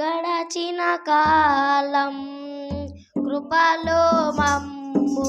గడచిన కాలం కృపలో మమ్ము.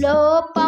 slow